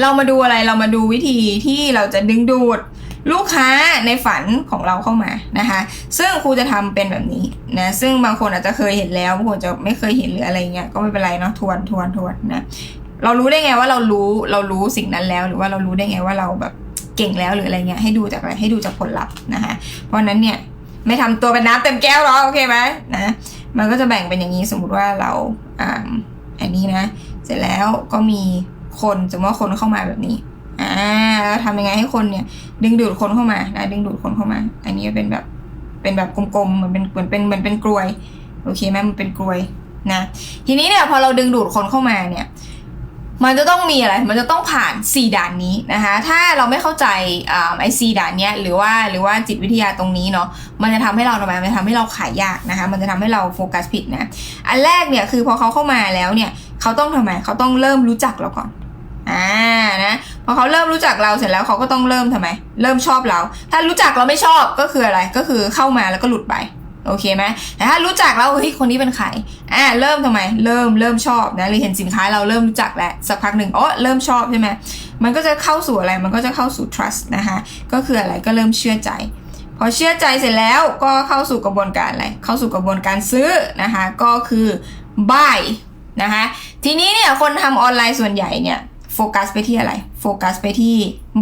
เรามาดูอะไรเรามาดูวิธีที่เราจะดึงดูดลูกค้าในฝันของเราเข้ามานะคะ ซึ่งครูจะทำเป็นแบบนี้นะ ซึ่งบางคนอาจจะเคยเห็นแล้วบางคนจะไม่เคยเห็นหรืออะไรเงี้ย ก็ไม่เป็นไรเนาะ ทวน ทวน ทวนนะ เรารู้ได้ไงว่าเรารู้ เรารู้สิ่งนั้นแล้ว หรือว่าเรารู้ได้ไงว่าเราแบบเก่งแล้วหรืออะไรเงี้ย ให้ดูจากอะไร ให้ดูจากผลลัพธ์นะคะ เพราะนั้นเนี่ยไม่ทำตัวเป็นน้ำเต็มแก้วหรอกโอเคไหมนะ มันก็จะแบ่งเป็นอย่างนี้ สมมุติว่าเราอ่าอันนี้นะ เสร็จแล้วก็มี คนสมมติว่าคนเข้ามาแบบนี้อ่าแล้วทำยังไงให้คนเนี่ย ดึงดูดคนเข้ามานะดึงดูดคนเข้ามา อันนี้เป็นแบบเป็นแบบกลมๆเหมือนเป็นเหมือนเป็นเหมือนเป็นกลวยโอเคไหมมันเป็นกลวยนะทีนี้เนี่ยพอเราดึงดูดคนเข้ามาเนี่ยมันจะต้องมีอะไร มันจะต้องผ่าน 4 ด่านนี้นะคะ ถ้าเราไม่เข้าใจอ่าไอ้ซีด่านเนี้ยหรือว่าหรือว่าจิตวิทยาตรงนี้เนาะ มันจะทำให้เราทำไมมันจะทำให้เราขายยากนะคะ มันจะทำให้เราโฟกัสผิดนะ อันแรกเนี่ยคือพอเขาเข้ามาแล้วเนี่ย เขาต้องทำไม เขาต้องเริ่มรู้จักเราก่อน อ่านะพอเขาเริ่มรู้จักเราเสร็จแล้วเขาก็ต้องเริ่มทำไม เริ่มชอบเรา ถ้ารู้จักเราไม่ชอบก็คืออะไรก็คือเข้ามาแล้วก็หลุดไปโอเคไหมแต่ถ้ารู้จักแล้วเฮ้ยคนนี้เป็นใครอ่าเริ่มทำไม เริ่มเริ่มชอบนะหรือเห็นสินค้าเราเริ่มรู้จักแล้วสักพักหนึ่งอ๋อเริ่มชอบใช่ไหมมันก็จะเข้าสู่อะไรมันก็จะเข้าสู่ trust นะคะก็คืออะไรก็เริ่มเชื่อใจ พอเชื่อใจเสร็จแล้วก็เข้าสู่กระบวนการอะไรเข้าสู่กระบวนการซื้อนะคะก็คือ buy นะคะทีนี้เนี่ยคนทำออนไลน์ส่วนใหญ่เนี่ย โฟกัสไปที่อะไร โฟกัสไปที่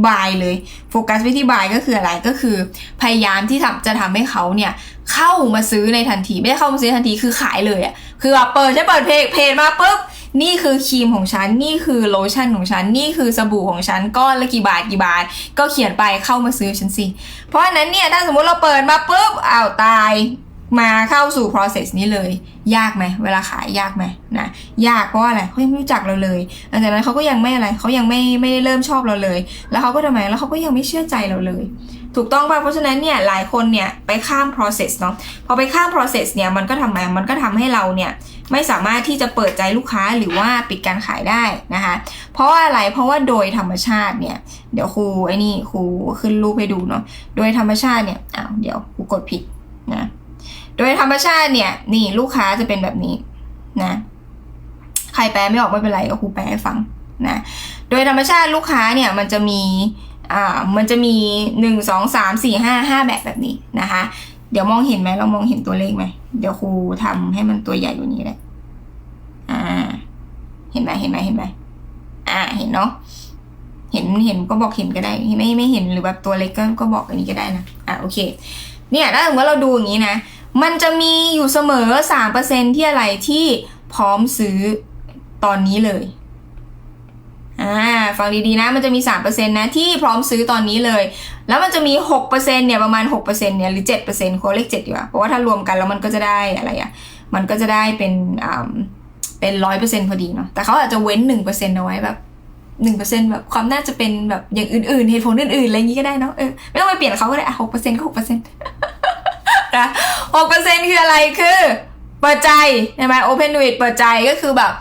buy เลย โฟกัสไปที่ buy ก็คืออะไร ก็คือ พยายามที่ทำจะทำให้เขาเนี่ยเข้ามาซื้อในทันที ไม่ได้เข้ามาซื้อทันที คือขายเลยอะคือแบบเปิดใช่เปิดเพจเพจมาปุ๊บ นี่คือครีมของฉัน นี่คือโลชั่นของฉัน นี่คือสบู่ของฉัน ก้อนละกี่บาทกี่บาท ก็เขียนไปเข้ามาซื้อฉันสิ เพราะฉะนั้นเนี่ยถ้าสมมุติเราเปิดมาปุ๊บ อ้าวตาย มาเข้าสู่ process นี้เลย ยากไหมเวลาขายยากไหมนะยากเพราะอะไรเขายังไม่รู้จักเราเลยหลังจากนั้นเขาก็ยังไม่อะไรเขายังไม่ไม่ได้เริ่มชอบเราเลย แล้วเขาก็ทำไมแล้วเขาก็ยังไม่เชื่อใจเราเลย ถูกต้องป่ะเพราะฉะนั้นเนี่ยหลายคนเนี่ยไปข้าม process เนาะพอไปข้าม process เนี่ยมันก็ทำไมมันก็ทำให้เราเนี่ยไม่สามารถที่จะเปิดใจลูกค้าหรือว่าปิดการขายได้นะคะเพราะว่าอะไรเพราะว่าโดยธรรมชาติเนี่ยเดี๋ยวครูไอ้นี่ครูขึ้นรูปให้ดูเนาะโดยธรรมชาติเนี่ยอ้าวเดี๋ยวครูกดผิด โดยธรรมชาติเนี่ย นี่ลูกค้าจะเป็นแบบนี้นะ ใครแปลไม่ออกไม่เป็นไรก็ครูแปลให้ฟังนะ โดยธรรมชาติลูกค้าเนี่ยมันจะมีอ่ามันจะมีหนึ่งสองสามสี่ห้าห้าแบบแบบนี้นะคะ เดี๋ยวมองเห็นไหมเรามองเห็นตัวเลขไหมเดี๋ยวครูทำให้มันตัวใหญ่กว่านี้เลยอ่า เห็นไหมเห็นไหมเห็นไหมอ่าเห็นเนาะเห็นเห็นก็บอกเห็นก็ได้ไม่ไม่เห็นหรือแบบตัวเล็กก็ก็บอกอันนี้ก็ได้นะอ่าโอเค เนี่ยถ้าสมมติเราดูอย่างนี้นะ มันจะมีอยู่เสมอสามเปอร์เซ็นที่อะไรที่พร้อมซื้อตอนนี้เลยอ่าฟังดีๆนะมันจะมีสามเปอร์เซ็นะที่พร้อมซื้อตอนนี้เลย แล้วมันจะมีหกเนี่ยประมาณหกเนี่ยหรือเจ็ดเปอเซ็นต์โคเลขเจ็ดดีกว่าเพราะว่าถ้ารวมกันแล้วมันก็จะได้อะไรอะมันก็จะได้เป็นอ่าเป็นร้อยเปอร์เซ็นพอดีเนาะแต่เขาอาจจะเว้นหนึ่งเปอร์เซ็นเอาไว้แบบหนึ่งเปอร์เซ็นแบบความน่าจะเป็นแบบอย่างอื่นๆเหตุผลอื่นๆอะไรอย่างงี้ก็ได้เนาะเออไม่ต้องไปเปลี่ยนเขาก็ได้อะหกเปอร์เซ็นก็หกเปอร์เซ็น นะหกเปอร์เซ็นคืออะไรคือ เปิดใจใช่ไหมโอเพน i ิ t เปิดใจก็คือแบบ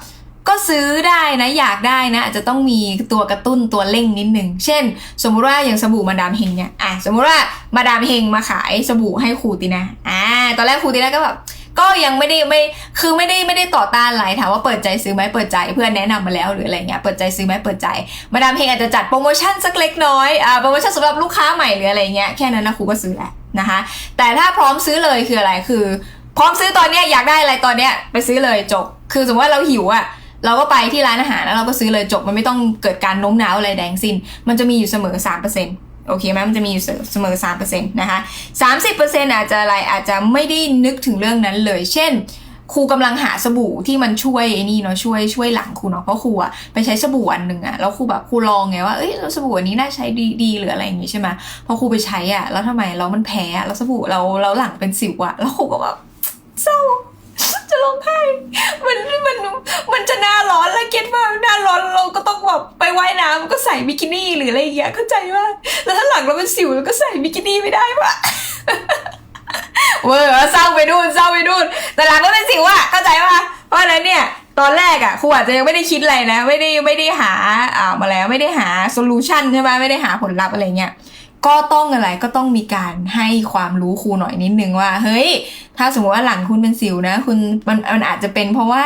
ก็ซื้อได้นะอยากได้นะอาจจะต้องมีตัวกระตุ้นตัวเร่งนิดนึง เช่น สมมุติว่าอย่างสบู่มาดามเฮงเนี่ยอะสมมุติว่ามาดามเฮงมาขายสบู่ให้ครูตินะอ่าตอนแรกครูตินะก็แบบก็ยังไม่ได้ไม่คือไม่ได้ไม่ได้ต่อต้านอะไรถามว่าเปิดใจซื้อไหมเปิดใจเพื่อนแนะนำมาแล้วหรืออะไรเงี้ยเปิดใจซื้อไหมเปิดใจ มาดามเฮงอาจจะจัดโปรโมชั่นสักเล็กน้อยอ่าโปรโมชั่นสำหรับลูกค้าใหม่หรืออะไรเงี้ยแค่นั้นนะครูก็ซื้อแหละ นะคะแต่ถ้าพร้อมซื้อเลยคืออะไรคือ พร้อมซื้อตอนเนี้ยอยากได้อะไรตอนเนี้ยไปซื้อเลยจบ คือสมมติว่าเราหิวอะเราก็ไปที่ร้านอาหารแล้วเราก็ซื้อเลยจบมันไม่ต้องเกิดการโน้มน้าวอะไรแดงสิ้น มันจะมีอยู่เสมอ 3%โอเคไหมมันจะมีอยู่เสมอ3%นะคะ30%อาจจะอะไรอาจจะไม่ได้นึกถึงเรื่องนั้นเลย เช่น ครูกำลังหาสบู่ที่มันช่วยไอ้นี่เนาะช่วยช่วยหลังครูเนาะเพราะครูอะไปใช้สบู่อันหนึ่งอะแล้วครูแบบครูลองไงว่าเอ้ยสบู่อันนี้น่าใช้ดีดีหรืออะไรอย่างงี้ใช่ไหมพอครูไปใช้อะแล้วทำไมเรามันแพ้แล้วสบู่เราเราหลังเป็นสิวอะแล้วครูก็แบบเศร้าจะร้องไห้มันมันมันจะหน้าร้อนแล้วเก็ตว่าหน้าร้อนเราก็ต้องแบบไปว่ายน้ำก็ใส่บิกินี่หรืออะไรอย่างเงี้ยเข้าใจว่าแล้วถ้าหลังเราเป็นสิวเราก็ใส่บิกินี่ไม่ได้ปะ เวอร์เศร้าไปดูนเศร้าไปดูนแต่หลังก็เป็นสิวอะเข้าใจป่ะเพราะฉะนั้นเนี่ยตอนแรกอะครูอาจจะยังไม่ได้คิดอะไรนะ ไม่ได้ไม่ได้หาอ่ามาแล้วไม่ได้หาโซลูชันใช่ไหมไม่ได้หาผลลัพธ์อะไรเงี้ยก็ต้องอะไรก็ต้องมีการให้ความรู้ครูหน่อยนิดนึงว่า เฮ้ย ถ้าสมมติว่าหลังคุณเป็นสิวนะ คุณมันมันอาจจะเป็นเพราะว่า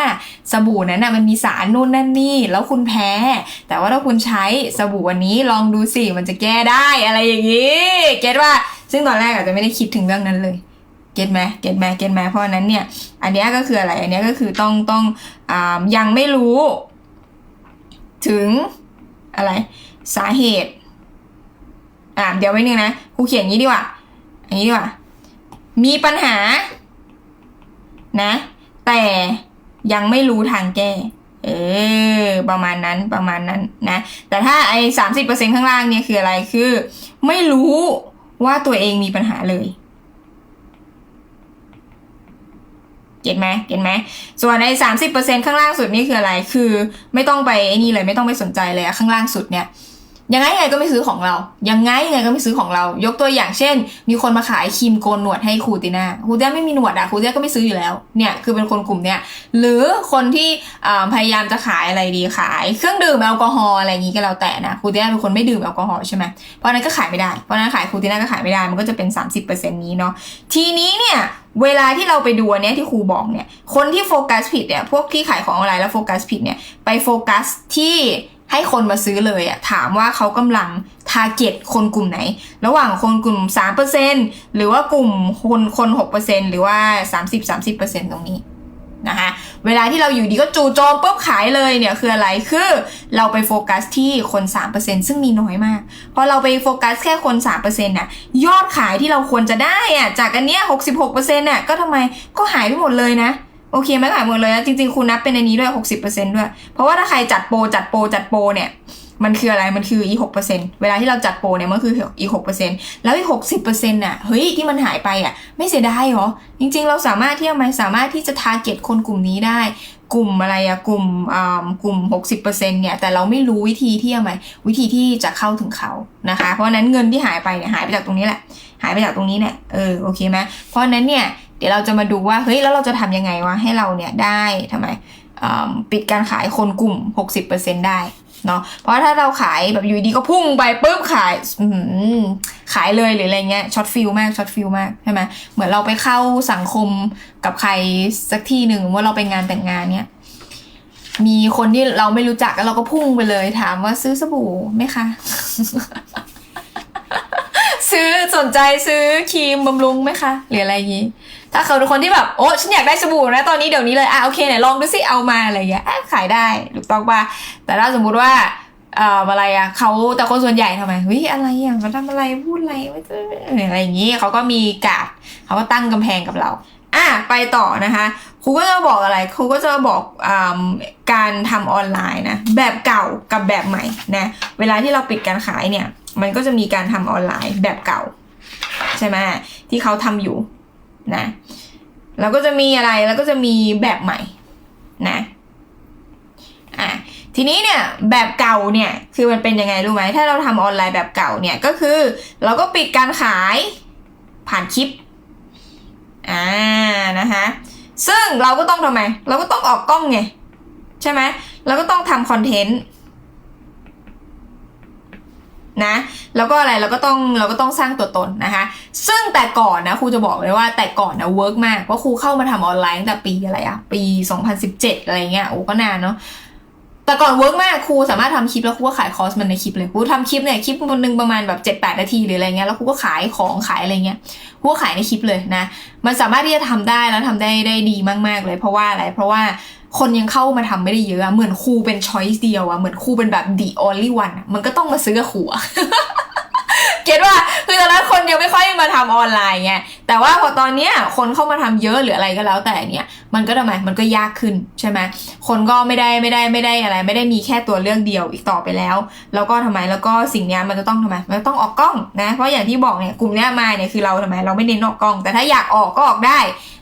สบู่นั้นนะมันมีสารนู่นนั่นนี่ แล้วคุณแพ้ แต่ว่าถ้าคุณใช้สบู่วันนี้ลองดูสิมันจะแก้ได้อะไรอย่างนี้เก็ตว่าซึ่งตอนแรกอาจจะไม่ได้คิดถึงเรื่องนั้นเลย เก็ตไหมเก็ตไหมเก็ตไหมเพราะนั้นเนี่ย อันนี้ก็คืออะไร อันนี้ก็คือต้องต้องอ่ายังไม่รู้ ถึงอะไรสาเหตุอ่าเดี๋ยวไว้นึงนะครูเขียนอย่างนี้ดีกว่าอันนี้ดีกว่า มีปัญหา นะ แต่ยังไม่รู้ทางแก้ เออ ประมาณนั้นประมาณนั้นนะ แต่ถ้าไอ้สามสิบเปอร์เซ็นข้างล่างเนี่ยคืออะไรคือ ไม่รู้ว่าตัวเองมีปัญหาเลย เก็ตไหมเก็ตไหมส่วนในสามสิบเปอร์เซ็นข้างล่างสุดนี่คืออะไร คือไม่ต้องไปไอ้นี่เลยไม่ต้องไปสนใจเลยข้างล่างสุดเนี่ย ยังไงยังไงก็ไม่ซื้อของเรา ยังไงยังไงก็ไม่ซื้อของเรา ยกตัวอย่างเช่น มีคนมาขายครีมโกนหนวดให้ครูติน่าครูติน่าไม่มีหนวดอะครูติน่าก็ไม่ซื้ออยู่แล้ว เนี่ยคือเป็นคนกลุ่มเนี้ย หรือคนที่พยายามจะขายอะไรดีขาย เครื่องดื่มแอลกอฮอล์อะไรอย่างงี้ก็แล้วแต่นะครูติน่าเป็นคนไม่ดื่มแอลกอฮอล์ใช่ไหมเพราะนั้นก็ขายไม่ได้ เพราะนั้นขายครูติน่าก็ขายไม่ได้ มันก็จะเป็น 30%นี้เนาะ ทีนี้เนี่ยเวลาที่เราไปดูเนี้ยที่ครูบอกเนี่ย คนที่โฟกัสผิดเนี่ย พวกที่ขายของออนไลน์แล้วโฟกัสผิดเนี่ย ไปโฟกัสที่ ให้คนมาซื้อเลยอะถามว่าเขากำลังทาร์เก็ตคนกลุ่มไหน ระหว่างคนกลุ่ม 3%หรือว่ากลุ่มคนคน6%หรือว่า 30-30%ตรงนี้นะคะเวลาที่เราอยู่ดีก็จู่โจมปุ๊บขายเลยเนี่ยคืออะไรคือเราไปโฟกัสที่คน 3%ซึ่งมีน้อยมากพอเราไปโฟกัสแค่คน 3%น่ะยอดขายที่เราควรจะได้อะจากอันเนี้ย66%น่ะก็ทำไมก็หายไปหมดเลยนะ โอเคไหมขายหมดเลยนะจริงๆคุณนับเป็นในนี้ด้วย60%ด้วย เพราะว่าถ้าใครจัดโปรจัดโปรจัดโปรเนี่ยมันคืออะไร มันคืออีหกเปอร์เซ็นเวลาที่เราจัดโปรเนี่ยมันคืออีหกเปอร์เซ็นแล้วอีหกสิบเปอร์เซ็นต์น่ะ เฮ้ย ที่มันหายไปอะ ไม่เสียดายเหรอ จริงๆ เราสามารถที่จะไม่สามารถที่จะทาร์เก็ตคนกลุ่มนี้ได้ กลุ่มอะไรอะกลุ่มอ่ากลุ่ม 60%เนี่ย แต่เราไม่รู้วิธีที่จะไมวิธีที่จะเข้าถึงเขา นะคะ เพราะนั้นเงินที่หายไปเนี่ย หายไปจากตรงนี้แหละ หายไปจากตรงนี้เนี่ย เออ โอเคไหมเพราะนั้นเนี่ย เดี๋ยวเราจะมาดูว่าเฮ้ยแล้วเราจะทำยังไงวะให้เราเนี่ยได้ทำไมปิดการขายคนกลุ่ม 60%ได้เนาะเพราะถ้าเราขายแบบอยู่ดีก็พุ่งไปปุ๊บขายขายเลยหรืออะไรเงี้ยช็อตฟิลมากช็อตฟิลมากใช่ไหมเหมือนเราไปเข้าสังคมกับใครสักที่หนึ่งว่าเราไปงานแต่งงานเนี่ยมีคนที่เราไม่รู้จักแล้วเราก็พุ่งไปเลยถามว่าซื้อสบู่ไหมคะ ซื้อสนใจซื้อครีมบำรุงไหมคะ หรืออะไรอย่างนี้ ถ้าเขาเป็นคนที่แบบโอ้ฉันอยากได้สบู่นะตอนนี้เดี๋ยวนี้เลยอะโอเคไหนลองดูสิเอามาอะไรอย่างเงี้ยอะขายได้ถูกต้องป่ะแต่ถ้าสมมุติว่าเอ่ออะไรอะเขาแต่คนส่วนใหญ่ทำไมเฮ้ยอะไรอะมาทำอะไรพูดอะไรไม่เจออะไรอย่างนี้เขาก็มีกาดเขาก็ตั้งกำแพงกับเราอะไปต่อนะคะครูก็จะบอกอะไรครูก็จะบอกอการทำออนไลน์นะแบบเก่ากับแบบใหม่นะเวลาที่เราปิดการขายเนี่ย มันก็จะมีการทำออนไลน์แบบเก่า ใช่ไหมที่เขาทำอยู่ นะแล้วก็จะมีอะไรแล้วก็จะมีแบบใหม่นะอะทีนี้เนี่ยแบบเก่าเนี่ยคือมันเป็นยังไงรู้ไหมถ้าเราทำออนไลน์แบบเก่าเนี่ยก็คือ เราก็ปิดการขายผ่านคลิปอ่านะคะซึ่งเราก็ต้องทำไม เราก็ต้องออกกล้องไงใช่ไหมเราก็ต้องทำคอนเทนต์ นะ แล้วก็อะไรเราก็ต้องเราก็ต้องสร้างตัวตนนะคะ ซึ่งแต่ก่อนนะครูจะบอกเลยว่าแต่ก่อนนะเวิร์กมากเพราะครูเข้ามาทำออนไลน์ตั้งแต่ปีอะไรอะปี 2017 อะไรเงี้ยโอ้ก็นานเนาะแต่ก่อนเวิร์กมากครูสามารถทำคลิปแล้วครูก็ขายคอร์สมันในคลิปเลยครูทำคลิปเนี่ยคลิปมันหนึ่งประมาณแบบ 7 8 นาทีหรืออะไรเงี้ยแล้วครูก็ขายของขายอะไรเงี้ยครูก็ขายในคลิปเลยนะ มันสามารถที่จะทำได้แล้วทำได้ได้ดีมาก ๆเลย เพราะว่าอะไรเพราะว่า คนยังเข้ามาทำไม่ได้เยอะอะเหมือนครูเป็นช้อยส์เดียวอะเหมือนครูเป็นแบบ the only one มันก็ต้องมาซื้อกับครูอะเก็ตว่าคือตอนนั้นคนยังไม่ค่อยมาทำออนไลน์ไงแต่ว่าพอตอนเนี้ยคนเข้ามาทำเยอะหรืออะไรก็แล้วแต่เนี่ย มันก็ทำไมมันก็ยากขึ้นใช่ไหมคนก็ไม่ได้ไม่ได้ไม่ได้อะไร ไม่ได้มีแค่ตัวเลือกเดียวอีกต่อไปแล้ว แล้วก็ทำไมแล้วก็สิ่งเนี้ยมันจะต้องทำไมมันต้องออกกล้องนะเพราะอย่างที่บอกเนี่ยกลุ่มเนี้ยมาเนี่ยคือเราทำไมเราไม่เน้นออกกล้อง แต่ถ้าอยากออกก็ออกได้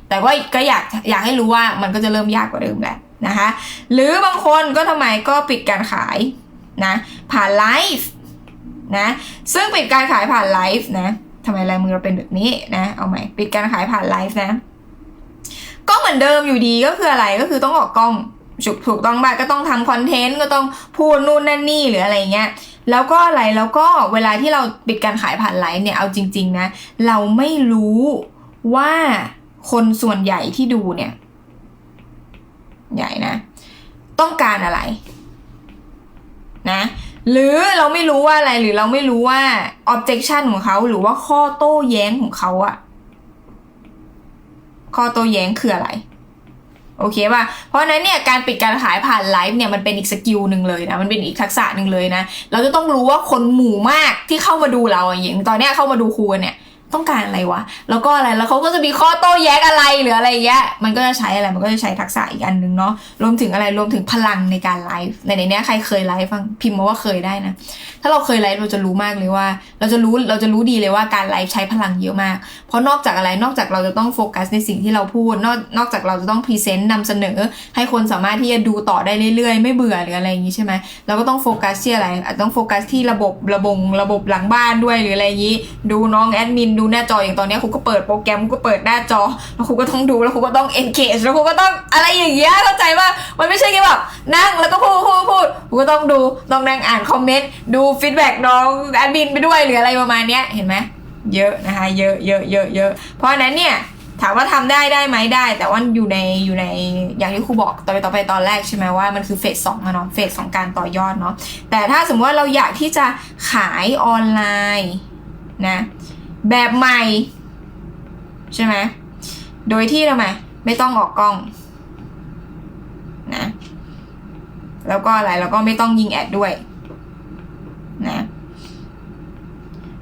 แต่ว่าก็อยากอยากให้รู้ว่ามันก็จะเริ่มยากกว่าเดิมแหละนะคะ หรือบางคนก็ทำไมก็ปิดการขายนะผ่านไลฟ์นะซึ่งปิดการขายผ่านไลฟ์นะทำไมลายมือเราเป็นแบบนี้นะเอาใหม่ปิดการขายผ่านไลฟ์นะก็เหมือนเดิมอยู่ดีก็คืออะไรก็คือต้องออกกล้องถูกถูกต้องบ้างก็ต้องทำคอนเทนต์ก็ต้องพูดนู่นนั่นนี่หรืออะไรเงี้ยแล้วก็อะไรแล้วก็เวลาที่เราปิดการขายผ่านไลฟ์เนี่ยเอาจริง ๆนะ เราไม่รู้ว่า คนส่วนใหญ่ที่ดูเนี่ย ใหญ่นะ ต้องการอะไร นะ หรือเราไม่รู้ว่าอะไรหรือเราไม่รู้ว่า objection ของเขาหรือว่าข้อโต้แย้งของเขาอะข้อโต้แย้งคืออะไร โอเคป่ะ เพราะนั้นเนี่ยการปิดการขายผ่านไลฟ์เนี่ยมันเป็นอีกสกิลหนึ่งเลยนะ มันเป็นอีกทักษะหนึ่งเลยนะ เราจะต้องรู้ว่าคนหมู่มากที่เข้ามาดูเราอย่างตอนเนี้ยเข้ามาดูครูเนี่ย ต้องการอะไรวะ แล้วก็อะไร แล้วเขาก็จะมีข้อโต้แย้งอะไรหรืออะไรอย่างเงี้ย มันก็จะใช้อะไร มันก็จะใช้ทักษะอีกอันหนึ่งเนาะ รวมถึงอะไร รวมถึงพลังในการไลฟ์ ในในเนี้ยใครเคยไลฟ์ฟังพิมพ์มาว่าเคยได้นะ ถ้าเราเคยไลฟ์เราจะรู้มากเลยว่า เราจะรู้ เราจะรู้ดีเลยว่าการไลฟ์ใช้พลังเยอะมาก เพราะนอกจากอะไร นอกจากเราจะต้องโฟกัสในสิ่งที่เราพูด นอกนอกจากเราจะต้องพรีเซนต์นำเสนอ ให้คนสามารถที่จะดูต่อได้เรื่อยๆ ไม่เบื่อหรืออะไรอย่างนี้ใช่ไหมเราก็ต้องโฟกัสที่อะไรอาจต้องโฟกัสที่ระบบระบงระบบหลังบ้านด้วยหรืออะไรอย่างนี้ ดูน้องแอดมินดูหน้าจออย่างตอนนี้ครูก็เปิดโปรแกรมครูก็เปิดหน้าจอ แล้วครูก็ต้องดูแล้วครูก็ต้อง engage แล้วครูก็ต้องอะไรอย่างเงี้ยเข้าใจว่ามันไม่ใช่แค่แบบนั่งแล้วก็พูดพูดพูดครูก็ต้องดูต้องนั่งอ่านคอมเมนต์ดูฟีดแบ็กน้องแอดมินไปด้วยหรืออะไรประมาณเนี้ยเห็นไหมเยอะนะคะเยอะเยอะเยอะเยอะเพราะฉะนั้นเนี่ยถามว่าทำได้ได้ไหมได้ แต่ว่าอยู่ในอยู่ในอย่างที่ครูบอกตอไปต่อไปตอนแรกใช่ไหมว่ามันคือเฟสสองเนาะเฟสของการต่อยอดเนาะแต่ถ้าสมมติว่าเราอยากที่จะขายออนไลน์นะ แบบใหม่ ใช่ไหมโดยที่ทำไมไม่ต้องออกกล้องนะแล้วก็อะไรแล้วก็ไม่ต้องยิงแอดด้วยนะ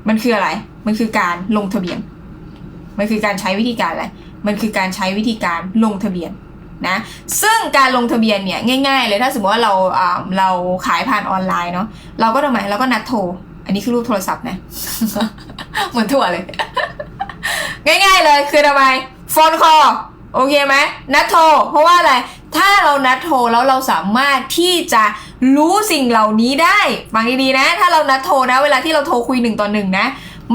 มันคืออะไร มันคือการลงทะเบียน มันคือการใช้วิธีการอะไร มันคือการใช้วิธีการลงทะเบียนนะซึ่งการลงทะเบียนเนี่ยง่าย ๆ เลยถ้าสมมติว่าเราอ่าเราขายผ่านออนไลน์เนาะเราก็ทำไมเราก็นัดโทร อันนี้คือรูปโทรศัพท์นะ เหมือนถั่วเลย ง่าย ๆ เลยคือทำไมโฟนคอโอเคไหมนัดโทร เพราะว่าอะไร ถ้าเรานัดโทรแล้วเราสามารถที่จะรู้สิ่งเหล่านี้ได้ฟังดีๆนะ ถ้าเรานัดโทรนะ เวลาที่เราโทรคุยหนึ่งต่อหนึ่งนะ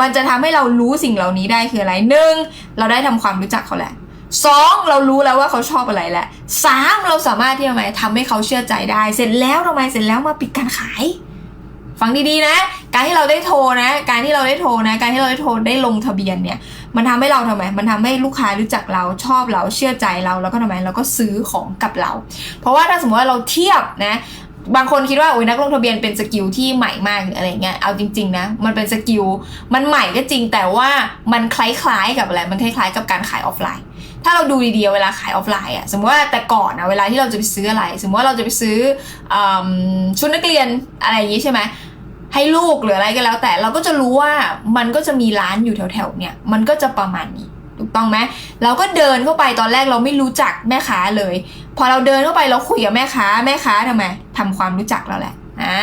มันจะทำให้เรารู้สิ่งเหล่านี้ได้คืออะไรหนึ่งเราได้ทำความรู้จักเขาแหละสองเรารู้แล้วว่าเขาชอบอะไรแหละสามเราสามารถที่ทำไมทำให้เขาเชื่อใจได้ เสร็จแล้วทำไมเสร็จแล้วมาปิดการขาย ฟังดีๆนะ การที่เราได้โทรนะ การที่เราได้โทรนะ การที่เราได้โทรได้ลงทะเบียนเนี่ย มันทำให้เราทำไม มันทำให้ลูกค้ารู้จักเราชอบเราเชื่อใจเราแล้วก็ทำไมเราก็ซื้อของกับเรา เพราะว่าถ้าสมมติว่าเราเทียบนะบางคนคิดว่าโอ้ยนักลงทะเบียนเป็นสกิลที่ใหม่มากหรืออะไรเงี้ย เอาจริงๆนะ มันเป็นสกิล มันใหม่ก็จริงแต่ว่ามันคล้ายๆกับอะไร มันคล้ายๆกับการขายออฟไลน์ ถ้าเราดูดีๆเวลาขายออฟไลน์อะสมมติว่าแต่ก่อนนะเวลาที่เราจะไปซื้ออะไร สมมติว่าเราจะไปซื้ออชุดนักเรียนอะไรอย่างนี้ใช่ไหม ให้ลูกหรืออะไรก็แล้ว แต่เราก็จะรู้ว่ามันก็จะมีร้านอยู่แถวๆเนี่ยมันก็จะประมาณนี้ถูกต้องไหมเราก็เดินเข้าไปตอนแรกเราไม่รู้จักแม่ค้าเลย พอเราเดินเข้าไปเราคุยกับแม่ค้าแม่ค้าทำไมทำความรู้จักเราแหละอ่า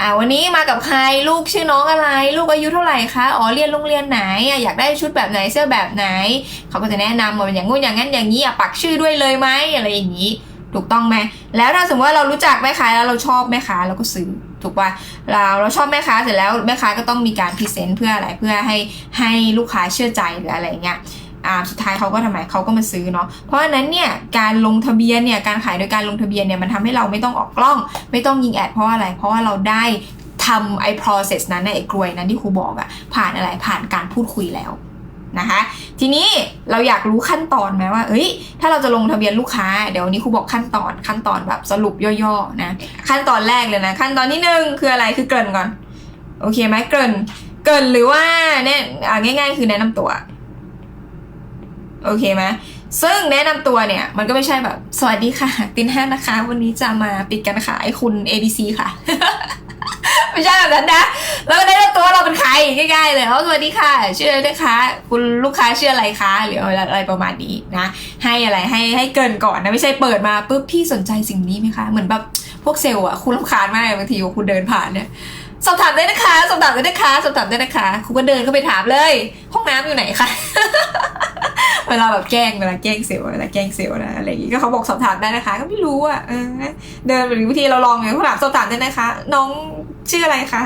อ่าวันนี้มากับใครลูกชื่อน้องอะไร ลูกอายุเท่าไหร่คะอ๋อเรียนโรงเรียนไหนอยากได้ชุดแบบไหนเสื้อแบบไหน เขาก็จะแนะนำมาเป็นอย่างงู้นอย่างนั้นอย่างนี้อะปักชื่อด้วยเลยไหมอะไรอย่างนี้ ถูกต้องไหมแล้วถ้าสมมติว่าเรารู้จักแม่ค้าแล้วเราชอบแม่ค้าเราก็ซื้อ ถูกป่ะเราเราชอบแม่ค้าเสร็จแล้วแม่ค้าก็ต้องมีการพรีเซนต์เพื่ออะไรเพื่อให้ให้ลูกค้าเชื่อใจหรืออะไรเงี้ยอ่าสุดท้ายเขาก็ทำไมเขาก็มาซื้อเนาะเพราะฉะนั้นเนี่ยการลงทะเบียนเนี่ยการขายโดยการลงทะเบียนเนี่ยมันทำให้เราไม่ต้องออกกล้อง ไม่ต้องยิงแอดเพราะอะไร เพราะว่าเราได้ทำไอ้ process นั้นไอ้กลวยนั้นที่ครูบอกอะผ่านอะไรผ่านการพูดคุยแล้ว นะคะ ทีนี้เราอยากรู้ขั้นตอนไหมว่าเอ้ย ถ้าเราจะลงทะเบียนลูกค้า เดี๋ยววันนี้ครูบอกขั้นตอนขั้นตอนแบบสรุปย่อๆนะ ขั้นตอนแรกเลยนะ ขั้นตอนที่หนึ่งคืออะไรคือเกริ่นก่อน โอเคไหมเกริ่น เกริ่นหรือว่าเนี่ยอ่าง่าย ๆ คือแนะนำตัว โอเคไหมซึ่งแนะนำตัวเนี่ยมันก็ไม่ใช่แบบ สวัสดีค่ะ ตินห้านะคะ วันนี้จะมาปิดการขายคุณ ABC ค่ะ ไม่ใช่แบบนั้นนะแล้วก็ได้รับตัวเราเป็นใครง่ายๆเลยเขาสวัสดีค่ะ ชื่ออะไรนะคะ คุณลูกค้าชื่ออะไรคะหรืออะไรประมาณนี้นะ ให้อะไรให้ให้เกินก่อนนะไม่ใช่เปิดมาปุ๊บพี่สนใจสิ่งนี้ไหมคะ เหมือนแบบพวกเซลล์อะคุณรำคาญมากบางทีว่าคุณเดินผ่านเนี่ย สอบถามได้นะคะสอบถามได้นะคะสอบถามได้นะคะคุณก็เดินเข้าไปถามเลย ห้องน้ำอยู่ไหนคะเวลาแบบแกล้งเวลาแกล้งเซลล์เวลาแกล้งเซลล์นะอะไรอย่างงี้ก็เขาบอกสอบถามได้นะคะ ก็ไม่รู้อะเออเดินหรือบางทีเราลองไงเขาถามสอบถามได้นะคะ น้องชื่ออะไรคะ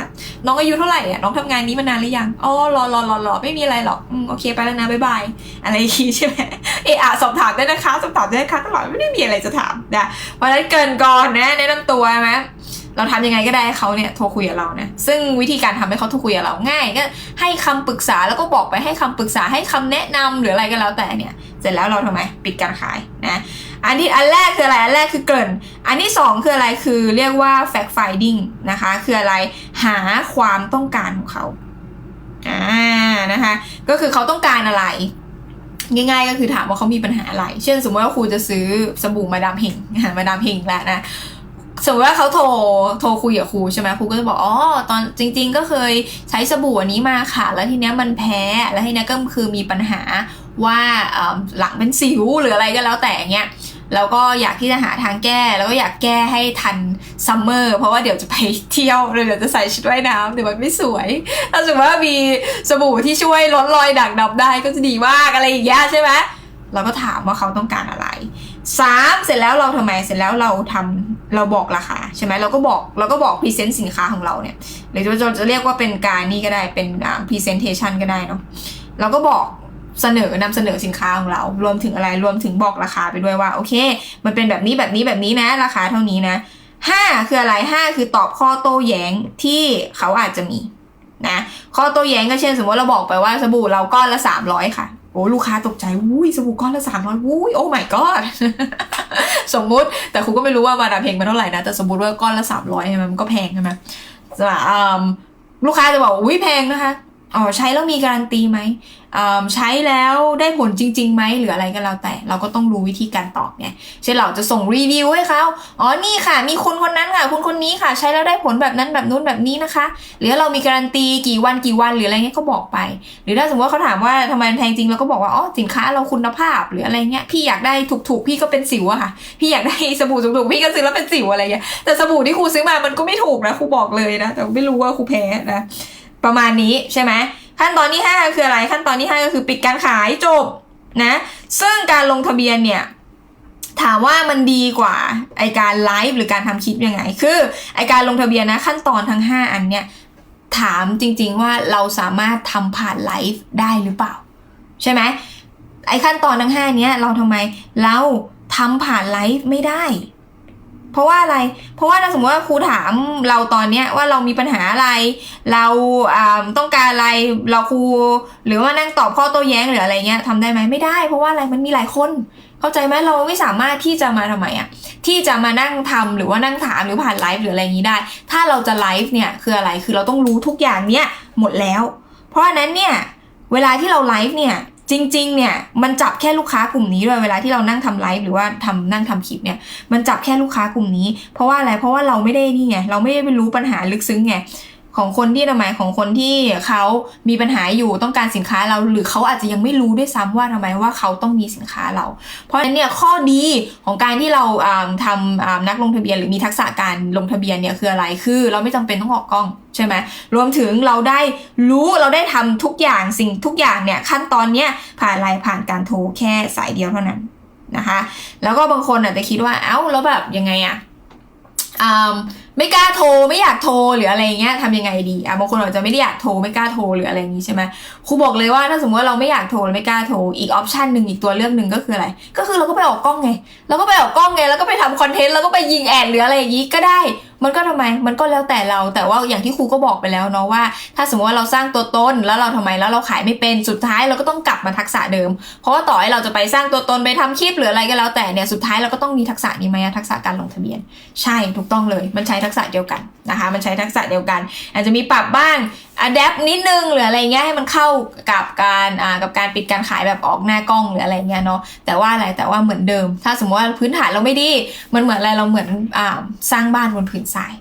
น้องอายุเท่าไหร่อะน้องทำงานนี้มานานหรือยังอ๋อรอรอรอรอไม่มีอะไรหรอกอืมโอเคไปแล้วนะบ๊ายบายอะไรอย่างงี้ใช่ไหมเอออะสอบถามได้นะคะ สอบถามได้นะคะตลอดไม่ได้มีอะไรจะถามนะเพราะฉะนั้นเกินก่อนนะแนะนำตัวไหม เราทำยังไงก็ได้ให้เขาเนี่ยโทรคุยกับเรานะซึ่งวิธีการทำให้เขาโทรคุยกับเราง่ายก็ให้คำปรึกษาแล้วก็บอกไปให้คำปรึกษาให้คำแนะนำหรืออะไรก็แล้วแต่เนี่ยเสร็จแล้วเราทำไมปิดการขายนะอันที่อันแรกคืออะไรอันแรกคือเกริ่น อันที่สองคืออะไรคือเรียกว่า fact finding นะคะคืออะไรหาความต้องการของเขาอ่านะคะก็คือเขาต้องการอะไรง่ายๆก็คือถามว่าเขามีปัญหาอะไร เช่นสมมติว่าครูจะซื้อสบู่มาดามเฮงมาดามเฮงแหละนะ สมมติว่าเขาโทรโทรคุยกับครูใช่ไหมครูก็จะบอกอ๋อตอนจริง ๆ ก็เคยใช้สบู่อันนี้มาค่ะ แล้วทีเนี้ยมันแพ้แล้วทีเนี้ยก็คือมีปัญหาว่าหลังเป็นสิวหรืออะไรก็แล้วแต่เงี้ยแล้วก็อยากที่จะหาทางแก้ แล้วก็อยากแก้ให้ทันซัมเมอร์เพราะว่าเดี๋ยวจะไปเที่ยวเดี๋ยวจะใส่ชุดว่ายน้ำเดี๋ยวมันไม่สวยถ้าสมมติว่ามีสบู่ที่ช่วยลดรอยด่างดำได้ก็จะดีมากอะไรอย่างเงี้ยใช่ไหมเราก็ถามว่าเขาต้องการอะไร สามเสร็จแล้วเราทำไมเสร็จแล้วเราทำเราบอกราคาใช่ไหมเราก็บอกเราก็บอกพรีเซนต์สินค้าของเราเนี่ยหรือจะจะเรียกว่าเป็นการนี่ก็ได้เป็นพรีเซนเทชันก็ได้เนาะเราก็บอกเสนอนำเสนอสินค้าของเรา รวมถึงอะไรรวมถึงบอกราคาไปด้วยว่าโอเค มันเป็นแบบนี้แบบนี้แบบนี้นะ ราคาเท่านี้นะห้าคืออะไรห้าคือตอบข้อโต้แย้งที่เขาอาจจะมีนะข้อโต้แย้งก็เช่น สมมติเราบอกไปว่าสบู่เราก้อนละสามร้อยค่ะ อ้ลูกค้าตกใจวุ้ยสบู่ก้อนละสามร้อยวุ้ยโอ้ my god สมมุติแต่ครูก็ไม่รู้ว่ามาดามเพลงมันเท่าไหร่นะ แต่สมมติว่าก้อนละสามร้อยใช่ไหมมันก็แพงใช่ไหมจะอ่าลูกค้าจะบอกอุ้ยแพงนะคะอ๋อใช้แล้วมีการันตีไหม ใช้แล้วได้ผลจริงๆไหมหรืออะไรก็แล้วแต่ เราก็ต้องรู้วิธีการตอบไงเช่นเราจะส่งรีวิวให้เขาอ๋อนี่ค่ะ มีคนคนนั้นค่ะคุณคนนี้ค่ะ ใช้แล้วได้ผลแบบนั้นแบบนู้นแบบนี้นะคะ หรือเรามีการันตีกี่วันกี่วันหรืออะไรเงี้ยก็บอกไป หรือถ้าสมมติว่าเขาถามว่าทำไมแพงจริงเราก็บอกว่าอ๋อสินค้าเราคุณภาพ หรืออะไรเงี้ยพี่อยากได้ถูกๆพี่ก็เป็นสิวอะค่ะ พี่อยากได้สบู่ถูกๆพี่ก็ซื้อแล้วเป็นสิวอะไรเงี้ยแต่สบู่ที่ครูซื้อมามันก็ไม่ถูกนะครูบอกเลยนะแต่ไม่รู้ว่าครูแพ้นะประมาณนี้ใช่ไหม ขั้นตอนที่ 5 คืออะไร ขั้นตอนที่ 5 ก็คือปิดการขายจบนะ ซึ่งการลงทะเบียนเนี่ยถามว่ามันดีกว่าไอการไลฟ์หรือการทำคลิปยังไง คือไอการลงทะเบียนนะขั้นตอนทั้ง 5 อันเนี่ยถามจริงๆว่าเราสามารถทำผ่านไลฟ์ได้หรือเปล่า ใช่ไหมไอขั้นตอนทั้ง 5 เนี้ยเราทำไมเราทำผ่านไลฟ์ไม่ได้ เพราะว่าอะไร เพราะว่าถ้าสมมติว่าครูถามเราตอนเนี้ยว่าเรามีปัญหาอะไร เราต้องการอะไรเราครูหรือว่านั่งตอบข้อโต้แย้งหรืออะไรเงี้ยทำได้ไหมไม่ได้ เพราะว่าอะไรมันมีหลายคน เข้าใจไหมเราไม่สามารถที่จะมาทำไมอะที่จะมานั่งทำหรือว่านั่งถามหรือผ่านไลฟ์หรืออะไรอย่างนี้ได้ ถ้าเราจะไลฟ์เนี่ยคืออะไรคือเราต้องรู้ทุกอย่างเนี้ยหมดแล้ว เพราะฉะนั้นเนี่ยเวลาที่เราไลฟ์เนี่ย จริง ๆ เนี่ย มันจับแค่ลูกค้ากลุ่มนี้ด้วยเวลาที่เรานั่งทำไลฟ์หรือว่าทำนั่งทำคลิปเนี่ย มันจับแค่ลูกค้ากลุ่มนี้ เพราะว่าอะไร เพราะว่าเราไม่ได้นี่ไง เราไม่ได้ไปรู้ปัญหาลึกซึ้งไง ของคนที่ทำไมของคนที่เขามีปัญหาอยู่ต้องการสินค้าเราหรือเขาอาจจะยังไม่รู้ด้วยซ้ำว่าทำไมว่าเขาต้องมีสินค้าเรา เพราะฉะนั้นเนี่ยข้อดีของการที่เราทำนักลงทะเบียนหรือมีทักษะการลงทะเบียนเนี่ยคืออะไรคือเราไม่จำเป็นต้องออกกล้องใช่ไหมรวมถึงเราได้รู้เราได้ทำทุกอย่างสิ่งทุกอย่างเนี่ยขั้นตอนเนี้ยผ่านไลน์ผ่านการโทรแค่สายเดียวเท่านั้นนะคะ แล้วก็บางคนอาจจะคิดว่าเอ้าแล้วแบบยังไงอะอ่า ไม่กล้าโทรไม่อยากโทรหรืออะไรเงี้ยทำยังไงดีอะบางคนอาจจะไม่ได้อยากโทรไม่กล้าโทรหรืออะไรอย่างนี้ใช่ไหมครูบอกเลยว่าถ้าสมมติว่าเราไม่อยากโทรไม่กล้าโทรอีกออปชันหนึ่งอีกตัวเลือกหนึ่งก็คืออะไร ก็คือเราก็ไปออกกล้องไงเราก็ไปออกกล้องไงแล้วก็ไปทำคอนเทนต์แล้วก็ไปยิงแอดหรืออะไรอย่างนี้ก็ได้มันก็ทำไมมันก็แล้วแต่เราแต่ว่าอย่างที่ครูก็บอกไปแล้วเนาะว่า ถ้าสมมติว่าเราสร้างตัวตนแล้วเราทำไมแล้วเราขายไม่เป็นสุดท้ายเราก็ต้องกลับมาทักษะเดิม เพราะว่าต่อให้เราจะไปสร้างตัวตนไปทำคลิปหรืออะไรก็แล้วแต่เนี่ยสุดท้ายเราก็ต้องมีทักษะนี้ไหมอะทักษะการลงทะเบียน ใช่ถูกต้องเลย มันใช้ทักษะเดียวกัน นะคะ มันใช้ทักษะเดียวกัน อาจจะมีปรับบ้างอัดแอปนิดนึงหรืออะไรเงี้ยให้มันเข้ากับการอ่ากับการปิดการขายแบบออกหน้ากล้องหรืออะไรเงี้ยเนาะแต่ว่าอะไรแต่ว่าเหมือนเดิม ถ้าสมมติว่าพื้นฐานเราไม่ดี มันเหมือนอะไรเราเหมือนอ่าสร้างบ้านบนผืนทราย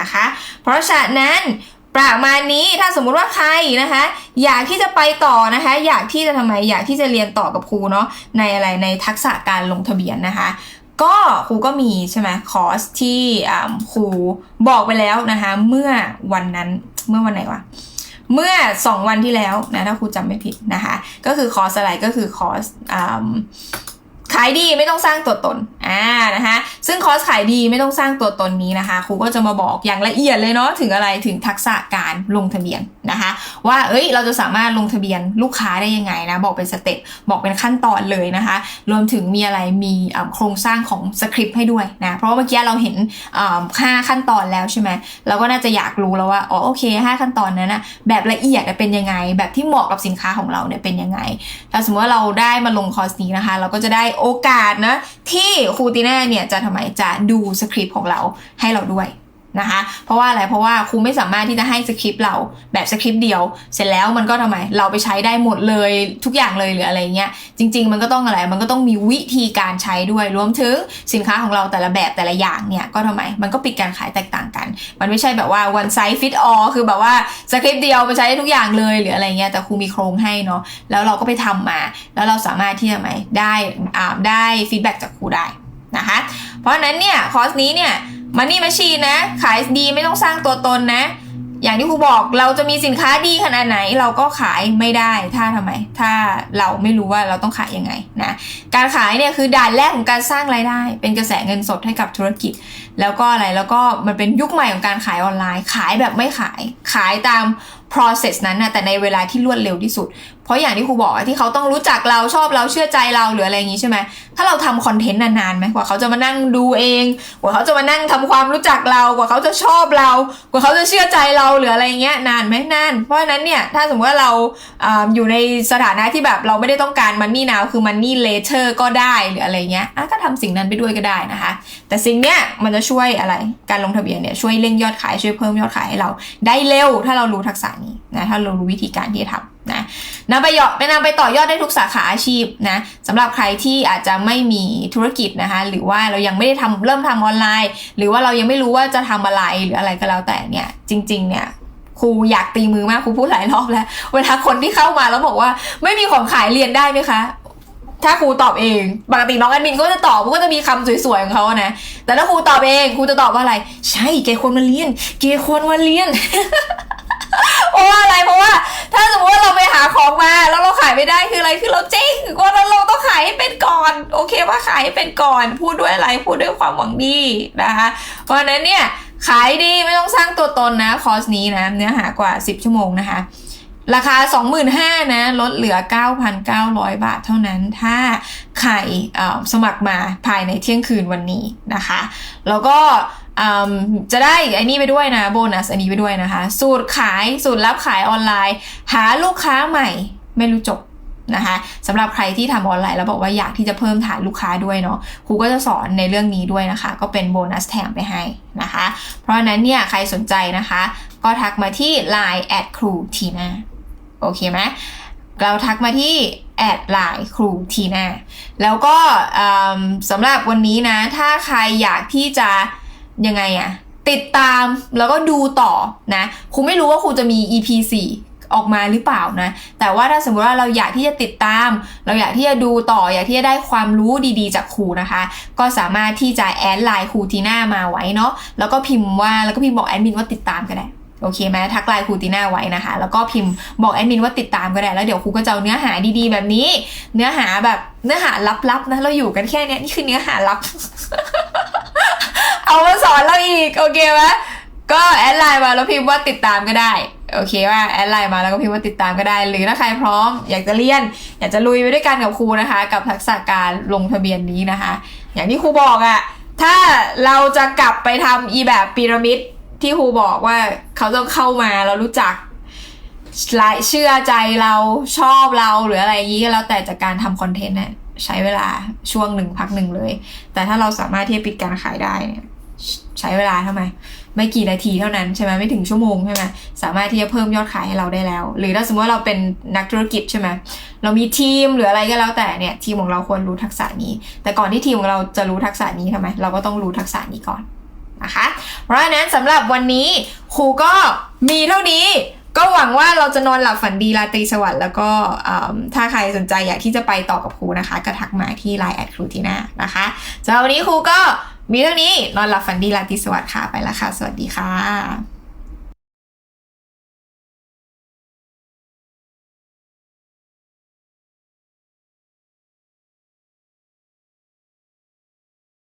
นะคะ เพราะฉะนั้นประมาณนี้ถ้าสมมุติว่าใครนะคะ อยากที่จะไปต่อนะคะ อยากที่จะทำไมอยากที่จะเรียนต่อกับครูเนาะในอะไรในทักษะการลงทะเบียนนะคะ ก็ครูก็มีใช่ไหมคอร์สที่อ่าครูบอกไปแล้วนะคะ เมื่อวันนั้นเมื่อวันไหนวะเมื่อ 2 วันที่แล้วนะถ้าครูจำไม่ผิดนะคะ ก็คือคอร์สอะไรก็คือคอร์ส อ่าคายดีไม่ต้องสร้างตัวตน อ่า นะคะ ซึ่งคอร์สขายดีไม่ต้องสร้างตัวตนนี้นะคะ ครูก็จะมาบอกอย่างละเอียดเลยเนาะ ถึงอะไรถึงทักษะการลงทะเบียนนะคะ ว่า เอ้ย เราจะสามารถลงทะเบียนลูกค้าได้ยังไงนะ บอกเป็นสเต็ป บอกเป็นขั้นตอนเลยนะคะ รวมถึงมีอะไร มีโครงสร้างของสคริปต์ให้ด้วยนะ เพราะว่าเมื่อกี้เราเห็นห้าขั้นตอนแล้วใช่ไหมเราก็น่าจะอยากรู้แล้วว่า อ๋อ โอเคห้าขั้นตอนนั้นนะแบบละเอียดเป็นยังไง แบบที่เหมาะกับสินค้าของเราเนี่ยเป็นยังไง ถ้าสมมติว่าเราได้มาลงคอร์สนี้นะคะ เราก็จะได้โอกาสนะที่ครูตีน่าเนี่ยจะทำไมจะดูสคริปต์ของเราให้เราด้วย นะคะ เพราะว่าอะไรเพราะว่าครูไม่สามารถที่จะให้สคริปต์เราแบบสคริปต์เดียว เสร็จแล้วมันก็ทำไมเราไปใช้ได้หมดเลยทุกอย่างเลยหรืออะไรเงี้ยจริง ๆ มันก็ต้องอะไรมันก็ต้องมีวิธีการใช้ด้วยรวมถึงสินค้าของเราแต่ละแบบแต่ละอย่างเนี่ยก็ทำไมมันก็ปิดการขายแตกต่างกัน มันไม่ใช่แบบว่า one size fit all คือแบบว่าสคริปต์เดียวไปใช้ได้ทุกอย่างเลยหรืออะไรเงี้ยแต่ครูมีโครงให้เนาะแล้วเราก็ไปทำมา แล้วเราสามารถที่จะไหมได้อ่าได้ฟีดแบ็จากครูได้นะคะเพราะฉะนั้นเนี่ยคอร์สนี้เนี่ย มันนี่มาชีนะ ขายดีไม่ต้องสร้างตัวตนนะ อย่างที่ครูบอกเราจะมีสินค้าดีขนาดไหน เราก็ขายไม่ได้ถ้าทำไม ถ้าเราไม่รู้ว่าเราต้องขายยังไงนะการขายเนี่ยคือด่านแรกของการสร้างรายได้ เป็นกระแสเงินสดให้กับธุรกิจ แล้วก็อะไรแล้วก็มันเป็นยุคใหม่ของการขายออนไลน์ ขายแบบไม่ขายขายตาม process นั้นนะแต่ในเวลาที่รวดเร็วที่สุด เพราะอย่างที่ครูบอกที่เขาต้องรู้จักเราชอบเราเชื่อใจเราหรืออะไรอย่างนี้ใช่ไหมถ้าเราทำคอนเทนต์นานๆไหมกว่าเขาจะมานั่งดูเองกว่าเขาจะมานั่งทำความรู้จักเรากว่าเขาจะชอบเรา กว่าเขาจะเชื่อใจเราหรืออะไรเงี้ยนานไหมนาน เพราะฉะนั้นเนี่ยถ้าสมมติว่าเราออยู่ในสถานะที่แบบเราไม่ได้ต้องการมันนี่นาวคือมันนี่เลเ r อร์ก็ได้หรืออะไรเงี้ยก็ทำสิ่งนั้นไปด้วยก็ได้นะคะ แต่สิ่งเนี้ยมันจะช่วยอะไรการลงทะเบียนเนี่ยช่วยเร่งยอดขายช่วยเพิ่มยอดขายให้เราได้เร็ว ถ้าเรารู้ทักษะนี้นะถ้าเรารู้วิธีการที่จะทำ นะนำไปยอดไปนำไปต่อยอดได้ทุกสาขาอาชีพนะสำหรับใครที่อาจจะไม่มีธุรกิจนะคะ หรือว่าเรายังไม่ได้ทำเริ่มทำออนไลน์ หรือว่าเรายังไม่รู้ว่าจะทำอะไรหรืออะไรก็แล้วแต่เนี่ย จริง ๆ เนี่ยครูอยากตีมือมากครูพูดหลายรอบแล้ว เวลาคนที่เข้ามาแล้วบอกว่า ไม่มีของขายเรียนได้ไหมคะถ้าครูตอบเองปกติน้องแอดมินก็จะตอบก็จะมีคำสวยๆของเขานะ แต่ถ้าครูตอบเองครูจะตอบว่าอะไร ใช่เกควรมาเรียน เกควรมาเรียน เพราะว่าอะไรเพราะว่า ถ้าสมมติว่าเราไปหาของมาแล้วเราขายไม่ได้คืออะไรคือเราเจ๊งว่าเราต้องขายให้เป็นก่อน โอเคว่าขายให้เป็นก่อน พูดด้วยอะไรพูดด้วยความหวังดีนะคะ เพราะนั้นเนี่ยขายดีไม่ต้องสร้างตัวตนนะคอร์สนี้นะเนื้อหากว่า 10 ชั่วโมงนะคะราคา 25,000นะลดเหลือ 9,900 บาทเท่านั้น ถ้าใครสมัครมาภายในเที่ยงคืนวันนี้นะคะ แล้วก็ จะได้ไอ้นี่ไปด้วยนะโบนัสอันนี้ไปด้วยนะคะ สูตรขายสูตรรับขายออนไลน์ หาลูกค้าใหม่ไม่รู้จบนะคะสำหรับใครที่ทำออนไลน์แล้วบอกว่าอยากที่จะเพิ่มฐานลูกค้าด้วยเนาะครูก็จะสอนในเรื่องนี้ด้วยนะคะ ก็เป็นโบนัสแถมไปให้นะคะ เพราะนั้นเนี่ยใครสนใจนะคะ ก็ทักมาที่ Line แอดครูทีน่าโอเคไหมเราทักมาที่แอดไลน์ครูทีน่าแล้วก็สำหรับวันนี้นะ ถ้าใครอยากที่จะ ยังไงอะติดตามแล้วก็ดูต่อนะครูไม่รู้ว่าครูจะมี EP 4 ออกมาหรือเปล่านะ แต่ว่าถ้าสมมติว่าเราอยากที่จะติดตาม เราอยากที่จะดูต่อ อยากที่จะได้ความรู้ดีๆจากครูนะคะ ก็สามารถที่จะแอดไลน์ครูทีน่ามาไว้เนาะแล้วก็พิมพ์ว่าแล้วก็พิมพ์บอกแอดมินว่าติดตามก็ได้โอเคไหมทักไลน์ครูตีน่าไว้นะคะ แล้วก็พิมพ์บอกแอดมินว่าติดตามก็ได้ แล้วเดี๋ยวครูก็จะเอาเนื้อหาดีๆ แบบนี้ เนื้อหาแบบเนื้อหาลับๆนะเราอยู่กันแค่นี้นี่คือเนื้อหาลับ เอามาสอนเราอีก โอเคไหมก็แอดไลน์มาแล้วพิมพ์ว่าติดตามก็ได้ โอเคว่าแอดไลน์มาแล้วก็พิมพ์ว่าติดตามก็ได้ หรือถ้าใครพร้อม อยากจะเรียน อยากจะลุยไปด้วยกันกับครูนะคะ กับทักษะการลงทะเบียนนี้นะคะ อย่างที่ครูบอกอะถ้าเราจะกลับไปทำอีแบบพีระมิดที่ครูบอกว่าเขาต้องเข้ามาแล้วรู้จักเชื่อใจเราชอบเราหรืออะไรยี้แล้วแต่จากการทำคอนเทนต์เนี่ยใช้เวลาช่วงหนึ่งพักหนึ่งเลย แต่ถ้าเราสามารถที่จะปิดการขายได้เนี่ย ใช้เวลาทำไม ไม่กี่นาทีเท่านั้นใช่ไหมไม่ถึงชั่วโมงใช่ไหมสามารถที่จะเพิ่มยอดขายให้เราได้แล้ว หรือถ้าสมมติว่าเราเป็นนักธุรกิจใช่ไหมเรามีทีมหรืออะไรก็แล้วแต่เนี่ยทีมของเราควรรู้ทักษะนี้ แต่ก่อนที่ทีมของเราจะรู้ทักษะนี้ทำไมเราก็ต้องรู้ทักษะนี้ก่อนนะคะเพราะฉะนั้นสำหรับวันนี้ครูก็มีเท่านี้ก็หวังว่าเราจะนอนหลับฝันดีราตรีสวัสดิ์แล้วก็ถ้าใครสนใจอยากที่จะไปต่อกับครูนะคะ ก็ทักมาที่ไลน์แอดครูทีน่านะคะสำหรับวันนี้ครูก็ มีเรื่องนี้นอนหลับฝันดีราตรีสวัสดิ์ค่ะไปแล้วค่ะ สวัสดีค่ะ